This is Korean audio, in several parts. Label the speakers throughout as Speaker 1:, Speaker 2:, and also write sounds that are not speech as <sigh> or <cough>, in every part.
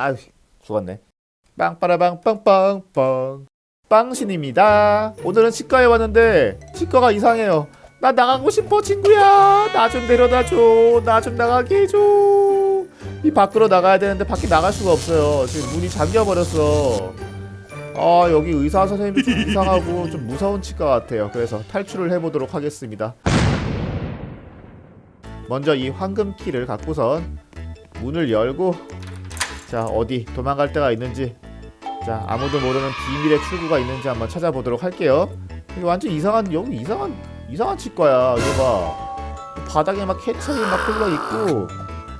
Speaker 1: 아 죽었네. 빵빠라빵 빵빵빵 빵신입니다. 오늘은 치과에 왔는데 치과가 이상해요. 나 나가고 싶어 친구야. 나 좀 데려다 줘. 나 좀 나가게 해줘. 이 밖으로 나가야 되는데 밖에 나갈 수가 없어요. 지금 문이 잠겨 버렸어. 아 여기 의사 선생님이 좀 이상하고 좀 무서운 치과 같아요. 그래서 탈출을 해보도록 하겠습니다. 먼저 이 황금 키를 갖고선 문을 열고 자 어디 도망갈 데가 있는지 자 아무도 모르는 비밀의 출구가 있는지 한번 찾아보도록 할게요. 이거 완전 이상한 여기 이상한 이상한 치과야. 이거 봐 바닥에 막 케찹이 막 흘러 있고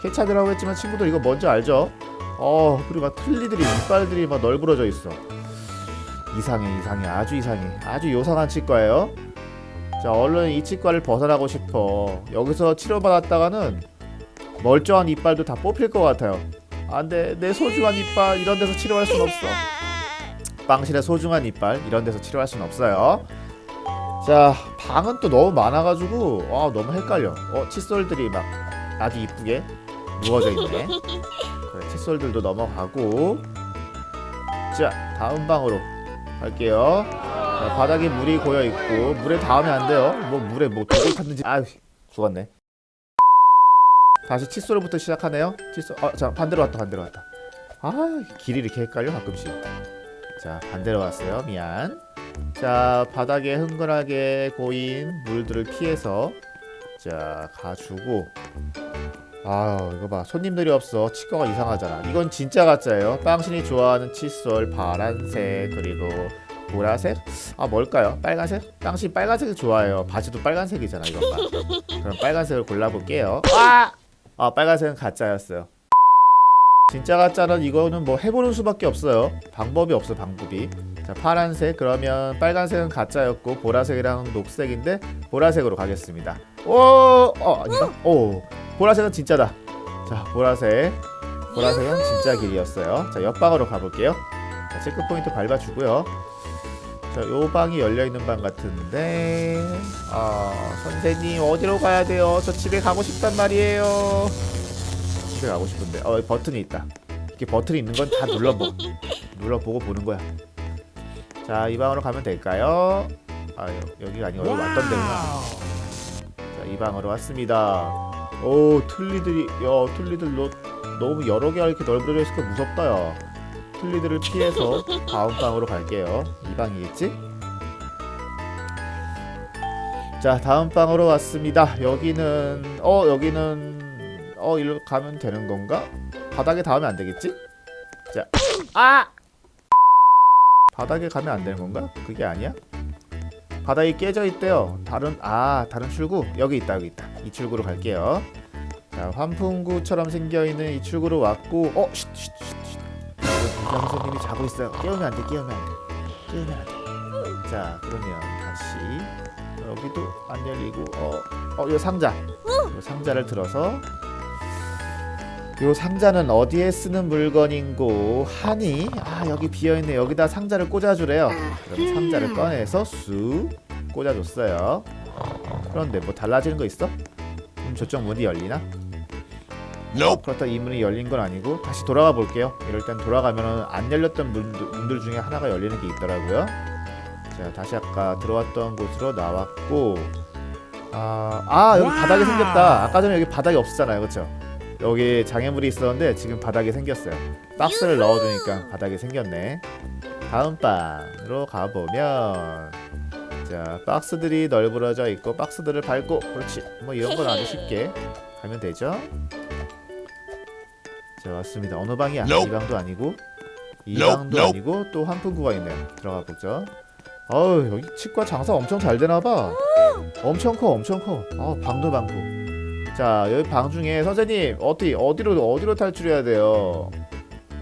Speaker 1: 케찹이라고 했지만 친구들 이거 뭔지 알죠? 어 그리고 막 틀니들이 이빨들이 막 널브러져 있어. 이상해 이상해 아주 이상해 아주 요상한 치과예요. 자 얼른 이 치과를 벗어나고 싶어. 여기서 치료받았다가는 멀쩡한 이빨도 다 뽑힐 것 같아요. 안돼 내 소중한 이빨 이런 데서 치료할 순 없어. 빵실의 소중한 이빨 이런 데서 치료할 순 없어요. 자 방은 또 너무 많아가지고 아 너무 헷갈려. 어 칫솔들이 막 아주 이쁘게 누워져 있네. 그래 칫솔들도 넘어가고 자 다음 방으로 갈게요. 자, 바닥에 물이 고여 있고 물에 닿으면 안 돼요. 뭐 물에 뭐 독을 탔는지 아 죽었네. 다시 칫솔부터 시작하네요. 칫솔 어 자 반대로 왔다 반대로 왔다. 아 길이 이렇게 헷갈려 가끔씩. 자 반대로 왔어요. 미안. 자 바닥에 흥건하게 고인 물들을 피해서 자 가주고 아유 이거 봐 손님들이 없어 치과가 이상하잖아 이건 진짜 가짜예요 빵신이 좋아하는 칫솔 파란색 그리고 보라색 아 뭘까요 빨간색 빵신 빨간색 좋아해요 바지도 빨간색이잖아 이건 봐 그럼 빨간색을 골라볼게요 아! 아 빨간색은 가짜였어요. 진짜 가짜는 이거는 뭐 해보는 수밖에 없어요. 방법이 없어 방법이. 자 파란색 그러면 빨간색은 가짜였고 보라색이랑 녹색인데 보라색으로 가겠습니다. 오어 아닌가? 오! 보라색은 진짜다. 자 보라색. 보라색은 진짜 길이었어요. 자 옆방으로 가볼게요. 자 체크 포인트 밟아주고요. 자 요 방이 열려있는 방 같은데. 아 선생님 어디로 가야 돼요? 저 집에 가고 싶단 말이에요. 집에 가고 싶은데. 어 버튼이 있다. 이렇게 버튼이 있는 건 다 눌러보 눌러보고 보는 거야. 자 이 방으로 가면 될까요? 아 여, 여기가 아니고 여기 왔던 데구나. 자이 방으로 왔습니다. 오 틀니들이 야 틀니들 너, 너무 여러 개가 이렇게 널브러져 있으니까 무섭다 야 틀니들을 피해서 다음 방으로 갈게요 이 방이겠지? 자 다음 방으로 왔습니다 여기는 어 여기는 어 일로 가면 되는 건가? 바닥에 닿으면 안 되겠지? 자 아! 바닥에 가면 안 되는 건가? 그게 아니야? 바닥이 깨져 있대요. 다른 아 다른 출구 여기 있다 여기 있다. 이 출구로 갈게요. 자 환풍구처럼 생겨 있는 이 출구로 왔고 어 쉿, 쉿, 쉿, 선생님이 자고 있어요. 깨우면 안 돼. 깨우면 안 돼. 깨우면 안 돼. 자 그러면 다시 여기도 안 열리고 어어이 상자 이 상자를 들어서 요 상자는 어디에 쓰는 물건인고 하니 아 여기 비어 있네 여기다 상자를 꽂아주래요. 그럼 상자를 꺼내서 쑥 꽂아줬어요. 그런데 뭐 달라지는 거 있어? 그럼 저쪽 문이 열리나?
Speaker 2: Nope.
Speaker 1: 그렇다 이 문이 열린 건 아니고 다시 돌아가 볼게요. 이럴 땐 돌아가면은 안 열렸던 문들, 문들 중에 하나가 열리는 게 있더라고요. 자 다시 아까 들어왔던 곳으로 나왔고 아, 아 여기 바닥이 생겼다. 아까 전에 여기 바닥이 없었잖아요, 그렇죠? 여기 장애물이 있었는데 지금 바닥이 생겼어요. 박스를 넣어주니까 바닥이 생겼네. 다음 방으로 가보면 자 박스들이 널브러져 있고 박스들을 밟고 그렇지 뭐 이런 건 아주 쉽게 가면 되죠. 자 왔습니다. 어느 방이야?
Speaker 2: Nope.
Speaker 1: 이 방도 아니고 이 방도. 아니고 또 한풍구가 있네요. 들어가 보죠. 어우 여기 치과 장사 엄청 잘 되나 봐. 엄청 커 엄청 커. 아 방도 많고. 자 여기 방 중에 선생님 어디 어디로 어디로 탈출해야 돼요?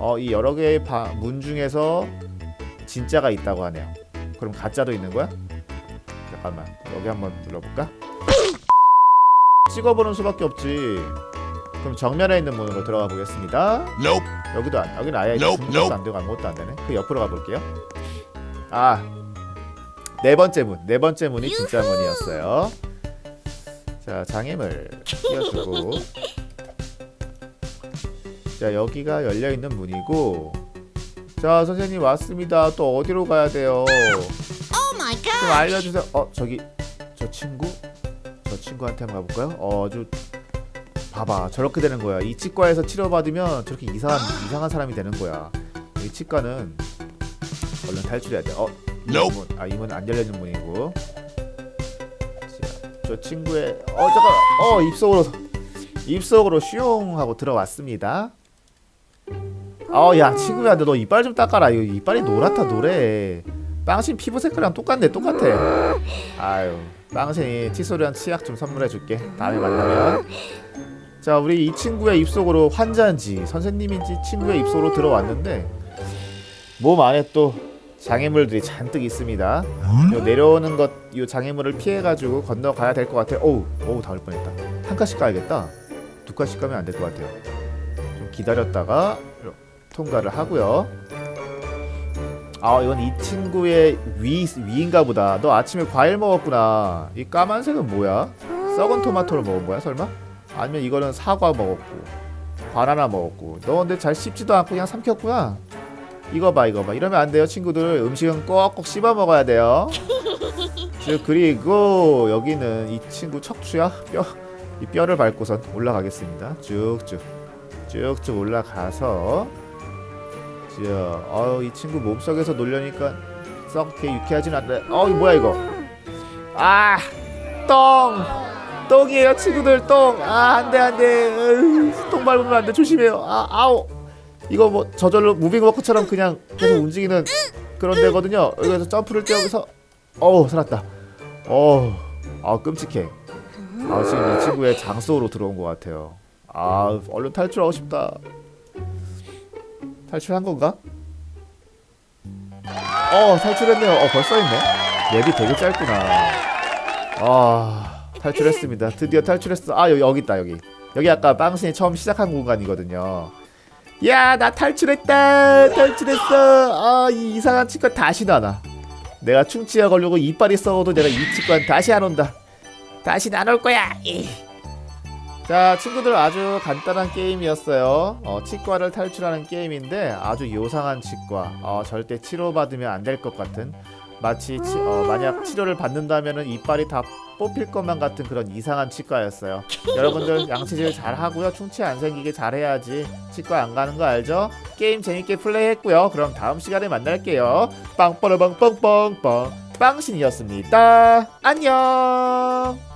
Speaker 1: 어 이 여러 개의 방, 문 중에서 진짜가 있다고 하네요. 그럼 가짜도 있는 거야? 잠깐만 여기 한번 눌러볼까? <laughs> 찍어보는 수밖에 없지. 그럼 정면에 있는 문으로 들어가 보겠습니다.
Speaker 2: Nope.
Speaker 1: 여기도 안, 여기는 아예
Speaker 2: Nope,
Speaker 1: 중간도
Speaker 2: nope.
Speaker 1: 안 되고 아무것도 안 되네. 그 옆으로 가 볼게요. 아, 네 번째 문, 네 번째 문이 진짜 문이었어요. 자, 장애물 끼워주고 자 여기가 열려 있는 문이고 자 선생님 왔습니다 또 어디로 가야 돼요
Speaker 3: Oh
Speaker 1: 좀! 알려주세요 어 저기 저 친구 저 친구한테 한번 가볼까요 어 아주 봐봐 저렇게 되는 거야 이 치과에서 치료받으면 저렇게 이상한 이상한 사람이 되는 거야 이 치과는 얼른 탈출해야 돼 어
Speaker 2: Nope.
Speaker 1: 문, 아, 이문 안 열려 있는 문이고. 자, 저 친구의 어 잠깐 어 입속으로 입속으로 슝 하고 들어왔습니다. 어야 친구야 너 이빨 좀 닦아라 이거 이빨이 노랗다 노래. 빵신 피부 색깔이랑 똑같네 똑같아. 아유 빵신이 칫솔이랑 치약 좀 선물해 줄게 다음에 만나면. 자 우리 이 친구의 입속으로 환자인지 선생님인지 친구의 입속으로 들어왔는데 몸 안에 또 장애물들이 잔뜩 있습니다. 요 내려오는 것, 요 장애물을 피해가지고 건너가야 될 것 같아요. 오우, 오우 닿을 뻔했다. 한 칸씩 가야겠다. 두 칸씩 가면 안 될 것 같아요. 좀 기다렸다가 통과를 하고요. 아, 이건 이 친구의 위 위인가 보다. 너 아침에 과일 먹었구나. 이 까만색은 뭐야? 썩은 토마토를 먹은 거야, 설마? 아니면 이거는 사과 먹었고, 바나나 먹었고. 너 근데 잘 씹지도 않고 그냥 삼켰구나. 이거 봐 이거 봐. 이러면 안 돼요 친구들. 음식은 꼭꼭 씹어 먹어야 돼요. 즉 그리고 여기는 이 친구 척추야? 뼈. 이 뼈를 밟고선 올라가겠습니다. 쭉쭉. 쭉쭉 올라가서. 어이 친구 몸속에서 놀려니까 썩 그렇게 유쾌하진 않네. 어 이거 뭐야 이거? 아똥 똥이에요 친구들 똥아 안돼 안돼 똥 밟으면 안돼 조심해요 아 아우 이거 뭐 저절로 무빙 워크처럼 그냥 계속 움직이는 그런 데거든요. 여기서 점프를 뛰어서 어우 살았다. 어우 아 끔찍해. 아 지금 이 친구의 장소로 들어온 것 같아요. 아 얼른 탈출하고 싶다. 탈출한 건가? 어 탈출했네요. 어 벌써 했네. 맵이 되게 짧구나. 아 탈출했습니다. 드디어 탈출했어. 아 여기 여기 있다 여기. 여기 아까 빵신이 처음 시작한 공간이거든요. 야 나 탈출했다 탈출했어 아이 이상한 치과 다시 나나 내가 충치에 걸리고 이빨이 썩어도 내가 이 치과는 다시 안 온다 다시 안 올 거야 이. 자 친구들 아주 간단한 게임이었어요 어, 치과를 탈출하는 게임인데 아주 요상한 치과 어, 절대 치료받으면 안 될 것 같은 마치 치, 어, 만약 치료를 받는다면 이빨이 다 뽑힐 것만 같은 그런 이상한 치과였어요 여러분들 양치질 잘 하고요. 충치 안 생기게 잘 해야지. 치과 안 가는 거 알죠? 게임 재밌게 플레이했고요. 그럼 다음 시간에 만날게요. 빵빠라빵빵빵빵 빵신이었습니다. 안녕.